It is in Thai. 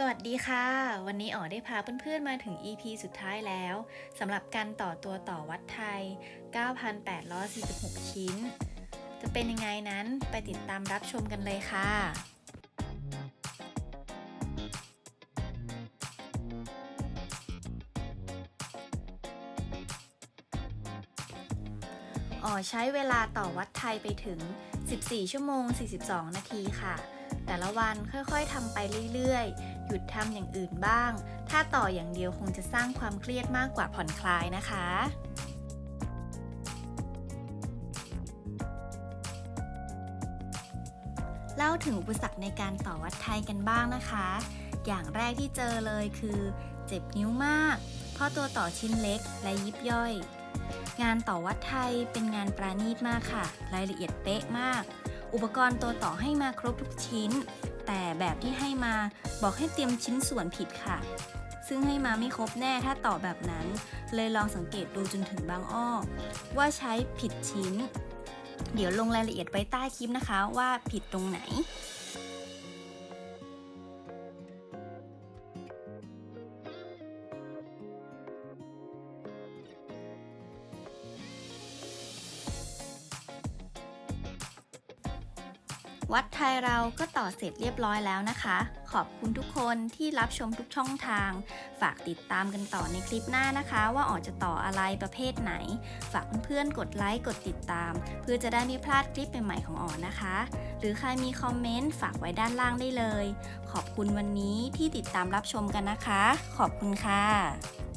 สวัสดีค่ะ วันนี้อ๋อได้พาเพื่อนๆมาถึง EP สุดท้ายแล้วสำหรับการต่อตัวต่อวัดไทย 9,846 ชิ้น จะเป็นยังไงนั้นไปติดตามรับชมกันเลยค่ะอ๋อใช้เวลาต่อวัดไทยไปถึง 14 ชั่วโมง 42 นาทีค่ะ แต่ละวันค่อยๆทำไปเรื่อยๆ หยุดทำอย่างอื่นบ้าง ถ้าต่ออย่างเดียวคงจะสร้างความเครียดมากกว่าผ่อนคลายนะคะเล่าถึงอุปสรรคในการต่อวัดไทยกันบ้างนะคะ อย่างแรกที่เจอเลยคือ เจ็บนิ้วมาก เพราะตัวต่อชิ้นเล็กและยิบย่อย งานต่อวัดไทยเป็นงานประณีตมากค่ะ รายละเอียดเป๊ะมาก อุปกรณ์ตัวต่อให้มาครบทุกชิ้น แต่แบบที่ให้มาบอกให้เตรียมชิ้นส่วนผิดค่ะ ซึ่งให้มาไม่ครบแน่ถ้าต่อแบบนั้น เลยลองสังเกตดูจนถึงบางอ้อ ว่าใช้ผิดชิ้น เดี๋ยวลงรายละเอียดไว้ใต้คลิปนะคะว่าผิดตรงไหน วัดไทยเราก็ต่อเสร็จเรียบร้อยแล้วนะคะ ขอบคุณทุกคนที่รับชมทุกช่องทาง ฝากติดตามกันต่อในคลิปหน้านะคะ ว่าอ๋อจะต่ออะไรประเภทไหน ฝากเพื่อนๆกดไลค์กดติดตาม เพื่อจะได้ไม่พลาดคลิปใหม่ๆของอ๋อนะคะ หรือใครมีคอมเมนต์ฝากไว้ด้านล่างได้เลย ขอบคุณวันนี้ที่ติดตามรับชมกันนะคะ ขอบคุณค่ะ